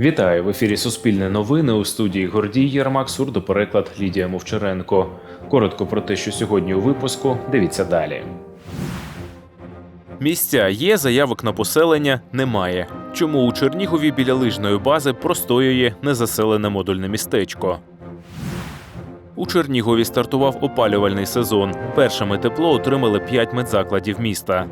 Вітаю в ефірі Суспільне новини у студії Гордій Єрмак, сурдопереклад Лідія Мовчаренко. Коротко про те, що сьогодні у випуску. Дивіться далі. Місця є, заявок на поселення немає. Чому у Чернігові біля лижної бази простоює незаселене модульне містечко? У Чернігові стартував опалювальний сезон. Першими тепло отримали 5 медзакладів міста.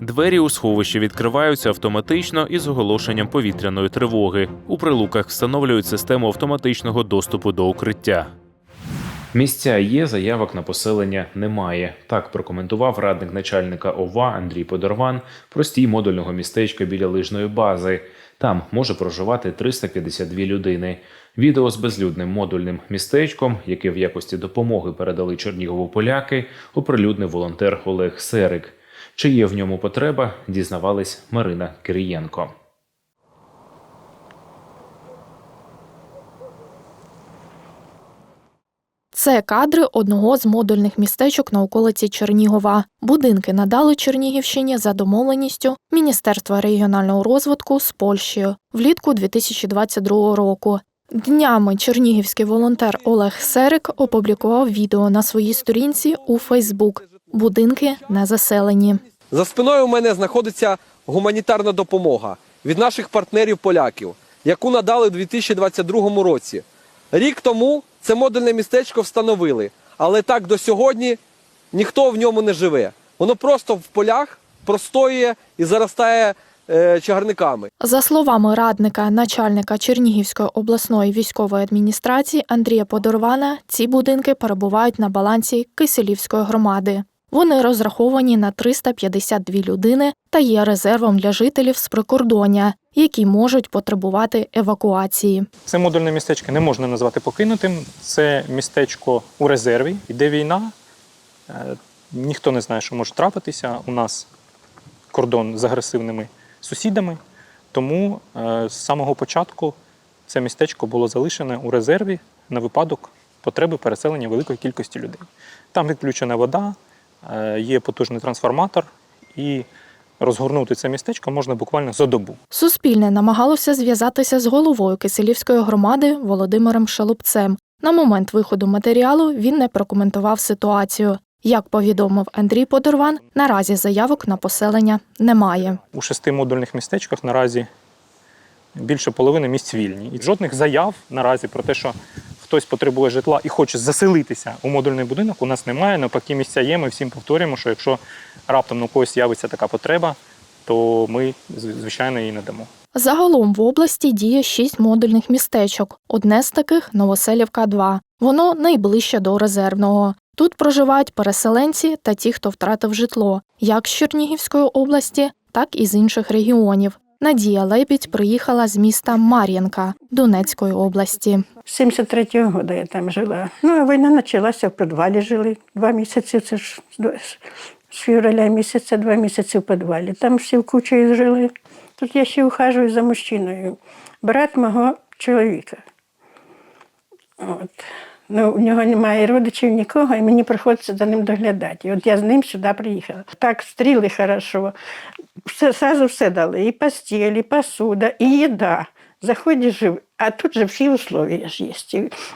Двері у сховище відкриваються автоматично із оголошенням повітряної тривоги. У прилуках встановлюють систему автоматичного доступу до укриття. Місця є, заявок на поселення немає. Так прокоментував радник начальника ОВА Андрій Подорван простій модульного містечка біля лижної бази. Там може проживати 352 людини. Відео з безлюдним модульним містечком, яке в якості допомоги передали Чернігову поляки, оприлюднив волонтер Олег Серик. Чи є в ньому потреба, дізнавались Марина Кирієнко. Це кадри одного з модульних містечок на околиці Чернігова. Будинки надали Чернігівщині за домовленістю Міністерства регіонального розвитку з Польщею влітку 2022 року. Днями чернігівський волонтер Олег Серик опублікував відео на своїй сторінці у Фейсбук. Будинки не заселені. За спиною у мене знаходиться гуманітарна допомога від наших партнерів поляків, яку надали у 2022 році. Рік тому це модульне містечко встановили, але так до сьогодні ніхто в ньому не живе. Воно просто в полях простоює і заростає е, чагарниками. За словами радника начальника Чернігівської обласної військової адміністрації Андрія Подорвана, ці будинки перебувають на балансі Киселівської громади. Вони розраховані на 352 людини та є резервом для жителів з прикордоння, які можуть потребувати евакуації. Це модульне містечко не можна назвати покинутим. Це містечко у резерві, іде війна. Е, Ніхто не знає, що може трапитися. У нас кордон з агресивними сусідами. Тому е, з самого початку це містечко було залишене у резерві на випадок потреби переселення великої кількості людей. Там відключена вода, є потужний трансформатор, і розгорнути це містечко можна буквально за добу. Суспільне намагалося зв'язатися з головою Киселівської громади Володимиром Шалупцем. На момент виходу матеріалу він не прокоментував ситуацію. Як повідомив Андрій Подорван, наразі заявок на поселення немає. У шести модульних містечках наразі більше половини місць вільні. І жодних заяв наразі про те, що хтось потребує житла і хоче заселитися у модульний будинок, у нас немає. Навпаки, місця є. Ми всім повторюємо, що якщо раптом у когось з'явиться така потреба, то ми, звичайно, її надамо. Загалом в області діє шість модульних містечок. Одне з таких Новоселівка 2 Воно найближче до резервного. Тут проживають переселенці та ті, хто втратив житло, як з Чернігівської області, так і з інших регіонів. Надія Лебідь приїхала з міста Мар'їнка Донецької області. 73-го року я там жила. Ну, а війна почалася, в підвалі жили. Два місяці, це ж з февраля місяця, два місяці в підвалі. Там всі в кучі жили. Тут я ще ухажую за мужчиною. Брат мого чоловіка. От. Ну, у нього немає родичів нікого, і мені приходиться за ним доглядати. І от я з ним сюди приїхала. Так стріли хорошо. Все, сразу все дали. І постіль, і посуда, і їда. Заходиш, жив, а тут же всі условия ж є.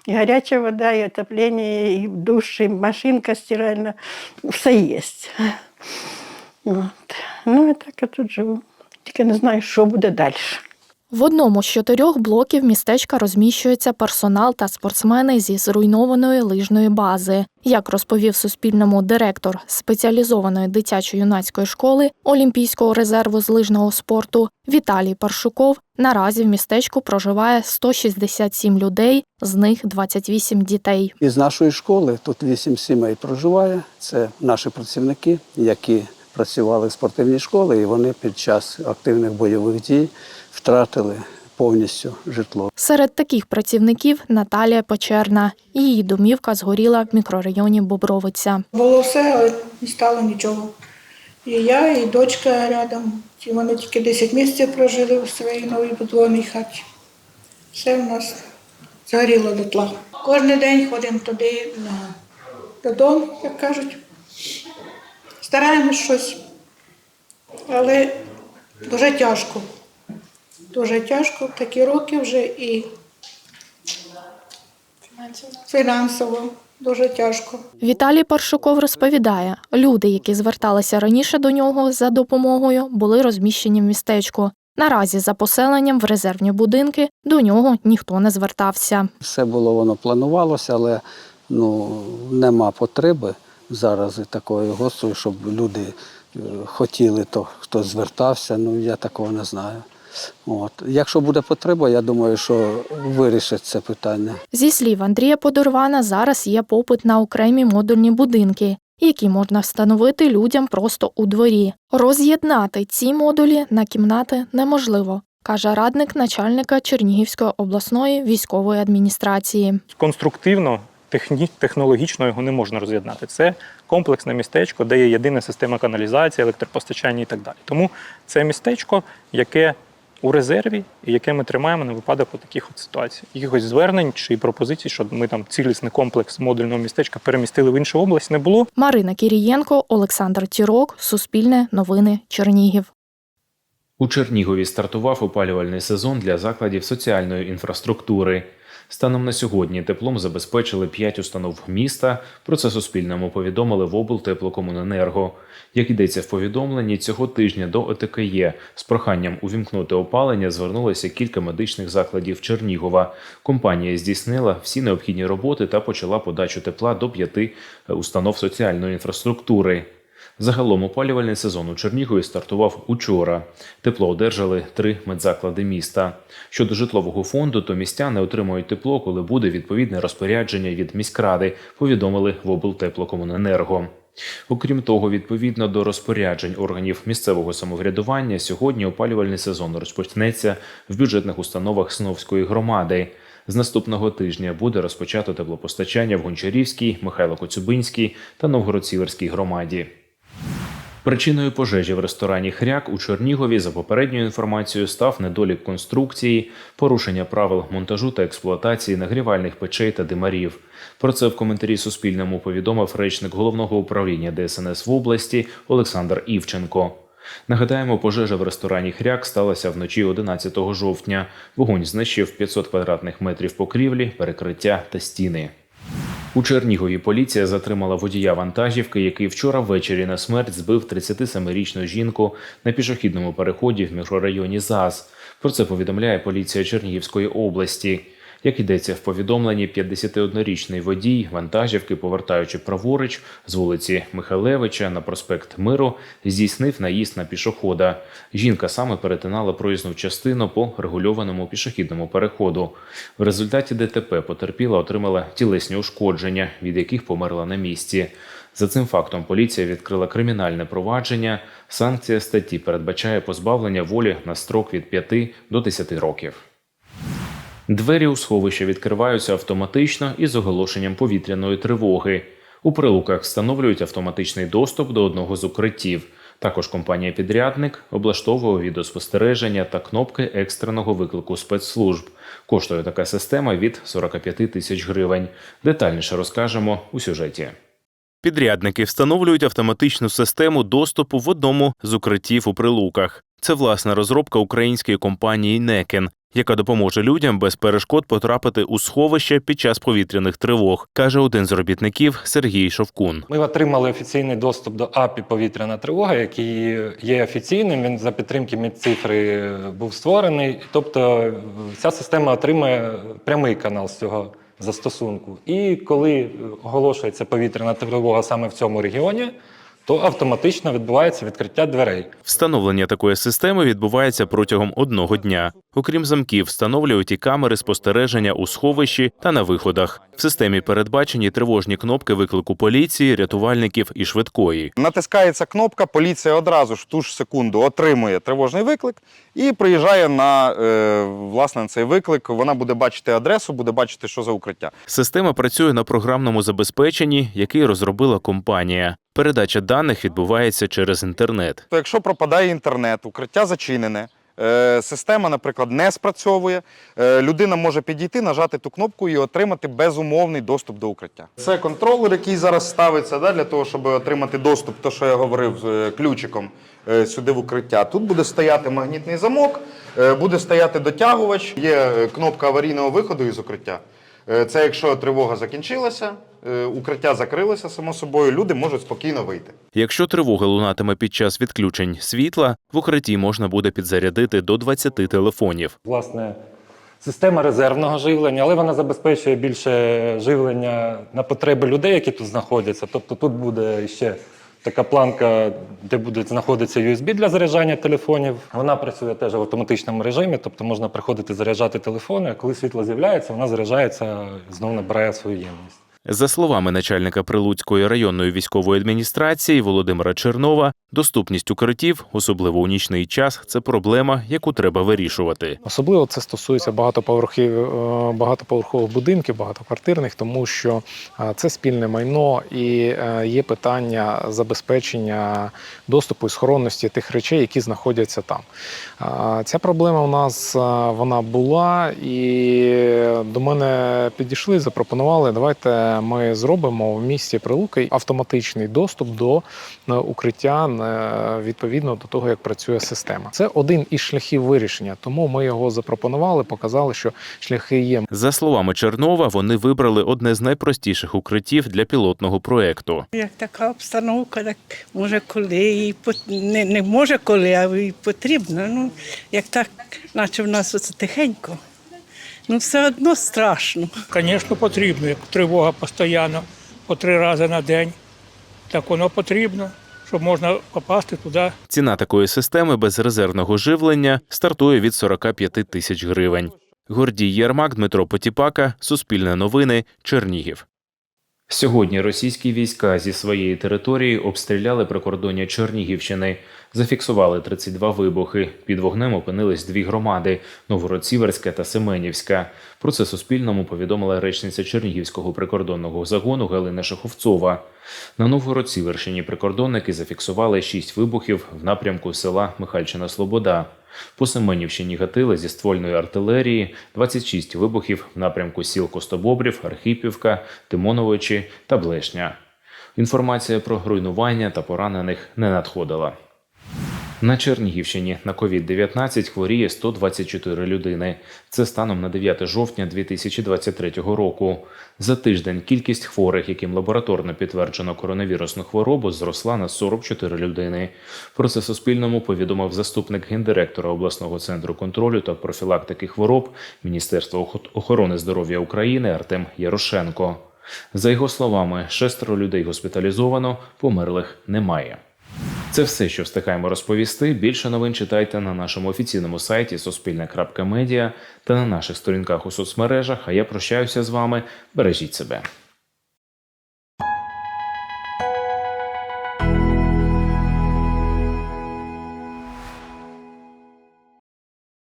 І, гаряча вода, і отоплення, і душ, і машинка стиральна. Все є. От. Ну, і так я тут живу. Тільки не знаю, що буде далі. В одному з чотирьох блоків містечка розміщується персонал та спортсмени зі зруйнованої лижної бази. Як розповів Суспільному директор спеціалізованої дитячо-юнацької школи Олімпійського резерву з лижного спорту Віталій Паршуков, наразі в містечку проживає 167 людей, з них 28 дітей. Із нашої школи тут вісім сімей проживає. Це наші працівники, які працювали в спортивній школі, і вони під час активних бойових дій втратили повністю житло. Серед таких працівників Наталія Печерна. Її домівка згоріла в мікрорайоні Бобровиця. Було все, але не стало нічого. І я, і дочка рядом. Вони тільки 10 місяців прожили у своїй новій будованій хаті. Все в нас згоріло дотла. Кожен день ходимо туди на, додому, як кажуть. Стараємось щось, але дуже тяжко. Дуже тяжко, такі роки вже і фінансово дуже тяжко. Віталій Паршуков розповідає, люди, які зверталися раніше до нього за допомогою, були розміщені в містечку. Наразі за поселенням в резервні будинки до нього ніхто не звертався. Все було воно планувалося, але ну, нема потреби зараз і такої гострої, щоб люди е, хотіли, то хто звертався, ну я такого не знаю. От. Якщо буде потреба, я думаю, що вирішать це питання. Зі слів Андрія Подорвана, зараз є попит на окремі модульні будинки, які можна встановити людям просто у дворі. Роз'єднати ці модулі на кімнати неможливо, каже радник начальника Чернігівської обласної військової адміністрації. Конструктивно, техні, технологічно його не можна роз'єднати. Це комплексне містечко, де є єдина система каналізації, електропостачання і так далі. Тому це містечко, яке у резерві, і яке ми тримаємо на випадок от таких от ситуацій. Якихось звернень чи пропозицій, щоб ми там цілісний комплекс модульного містечка перемістили в іншу область, не було. Марина Кірієнко, Олександр Тірок, Суспільне новини, Чернігів. У Чернігові стартував опалювальний сезон для закладів соціальної інфраструктури. Станом на сьогодні теплом забезпечили 5 установ міста. Про це Суспільному повідомили в облтеплокомуненерго. Як йдеться в повідомленні, цього тижня до ОТКЄ з проханням увімкнути опалення звернулося кілька медичних закладів Чернігова. Компанія здійснила всі необхідні роботи та почала подачу тепла до п'яти е, установ соціальної інфраструктури. Загалом опалювальний сезон у Чернігові стартував учора. Тепло одержали три медзаклади міста. Щодо житлового фонду, то містяни отримують тепло, коли буде відповідне розпорядження від міськради, повідомили в облтеплокомуненерго. Окрім того, відповідно до розпоряджень органів місцевого самоврядування, сьогодні опалювальний сезон розпочнеться в бюджетних установах Сновської громади. З наступного тижня буде розпочато теплопостачання в Гончарівській, Михайло Коцюбинській та Новгород-Сіверській громаді. Причиною пожежі в ресторані Хряк у Чернігові за попередньою інформацією став недолік конструкції, порушення правил монтажу та експлуатації нагрівальних печей та димарів. Про це в коментарі Суспільному повідомив речник головного управління ДСНС в області Олександр Івченко. Нагадаємо, пожежа в ресторані Хряк сталася вночі 11 жовтня. Вогонь знищив 500 квадратних метрів покрівлі, перекриття та стіни. У Чернігові поліція затримала водія вантажівки, який вчора ввечері на смерть збив 37-річну жінку на пішохідному переході в мікрорайоні ЗАЗ. Про це повідомляє поліція Чернігівської області. Як йдеться в повідомленні, 51-річний водій вантажівки, повертаючи праворуч з вулиці Михалевича на проспект Миру, здійснив наїзд на пішохода. Жінка саме перетинала проїзну частину по регульованому пішохідному переходу. В результаті ДТП потерпіла отримала тілесні ушкодження, від яких померла на місці. За цим фактом поліція відкрила кримінальне провадження. Санкція статті передбачає позбавлення волі на строк від 5 до 10 років. Двері у сховище відкриваються автоматично із оголошенням повітряної тривоги. У прилуках встановлюють автоматичний доступ до одного з укриттів. Також компанія-підрядник облаштовує відеоспостереження та кнопки екстреного виклику спецслужб. Коштує така система від 45 тисяч гривень. Детальніше розкажемо у сюжеті. Підрядники встановлюють автоматичну систему доступу в одному з укриттів у прилуках. Це власна розробка української компанії Некен, яка допоможе людям без перешкод потрапити у сховище під час повітряних тривог, каже один з робітників Сергій Шовкун. Ми отримали офіційний доступ до АПІ повітряна тривога, який є офіційним. Він за підтримки Мінцифри був створений. Тобто ця система отримує прямий канал з цього застосунку. І коли оголошується повітряна тривога саме в цьому регіоні, то автоматично відбувається відкриття дверей. Встановлення такої системи відбувається протягом одного дня. Окрім замків, встановлюють і камери спостереження у сховищі та на виходах. В системі передбачені тривожні кнопки виклику поліції, рятувальників і швидкої. Натискається кнопка, поліція одразу ж ту ж секунду отримує тривожний виклик і приїжджає на е, власне на цей виклик. Вона буде бачити адресу, буде бачити, що за укриття. Система працює на програмному забезпеченні, який розробила компанія. Передача даних відбувається через інтернет. То якщо пропадає інтернет, укриття зачинене, е, система, наприклад, не спрацьовує, е, людина може підійти, нажати ту кнопку і отримати безумовний доступ до укриття. Це контролер, який зараз ставиться да, для того, щоб отримати доступ, то що я говорив е, ключиком сюди в укриття. Тут буде стояти магнітний замок, буде стояти дотягувач, є кнопка аварійного виходу із укриття. Це якщо тривога закінчилася, укриття закрилося само собою, люди можуть спокійно вийти. Якщо тривога лунатиме під час відключень світла, в укритті можна буде підзарядити до 20 телефонів. Власне, система резервного живлення, але вона забезпечує більше живлення на потреби людей, які тут знаходяться. Тобто тут буде ще така планка, де буде знаходитися USB для заряджання телефонів. Вона працює теж в автоматичному режимі, тобто можна приходити заряджати телефони, а коли світло з'являється, вона заряджається знову набирає свою ємність. За словами начальника Прилуцької районної військової адміністрації Володимира Чернова, доступність укриттів, особливо у нічний час, це проблема, яку треба вирішувати. Особливо це стосується багатоповерхів, е, багатоповерхових будинків, багатоквартирних, тому що е, це спільне майно і е, є питання забезпечення доступу і схоронності тих речей, які знаходяться там. Ця проблема у нас вона була, і до мене підійшли, запропонували. Давайте ми зробимо в місті Прилуки автоматичний доступ до е, укриття е, відповідно до того, як працює система. Це один із шляхів вирішення, тому ми його запропонували, показали, що шляхи є. За словами Чернова, вони вибрали одне з найпростіших укриттів для пілотного проекту. Як така обстановка, так може коли і не, не може коли, а і потрібно. Ну, як так, наче в нас оце тихенько. Ну, все одно страшно. Звісно, потрібно. Як тривога постійно по три рази на день, так воно потрібно, щоб можна попасти туди. Ціна такої системи без резервного живлення стартує від 45 тисяч гривень. Гордій Єрмак, Дмитро Потіпака, Суспільне новини, Чернігів. Сьогодні російські війська зі своєї території обстріляли прикордоння Чернігівщини. Зафіксували 32 вибухи. Під вогнем опинились дві громади Новгород-Сіверська та Семенівська. Про це Суспільному повідомила речниця Чернігівського прикордонного загону Галина Шаховцова. На Новгород-Сіверщині прикордонники зафіксували 6 вибухів в напрямку села Михальчина Слобода. По Семенівщині гатили зі ствольної артилерії 26 вибухів в напрямку сіл Костобобрів, Архипівка, Тимоновичі та Блешня. Інформація про руйнування та поранених не надходила. На Чернігівщині на COVID-19 хворіє 124 людини. Це станом на 9 жовтня 2023 року. За тиждень кількість хворих, яким лабораторно підтверджено коронавірусну хворобу, зросла на 44 людини. Про це Суспільному повідомив заступник гендиректора обласного центру контролю та профілактики хвороб Міністерства охо- охорони здоров'я України Артем Ярошенко. За його словами, шестеро людей госпіталізовано, померлих немає. Це все, що встигаємо розповісти. Більше новин читайте на нашому офіційному сайті Суспільне.Медіа та на наших сторінках у соцмережах. А я прощаюся з вами. Бережіть себе.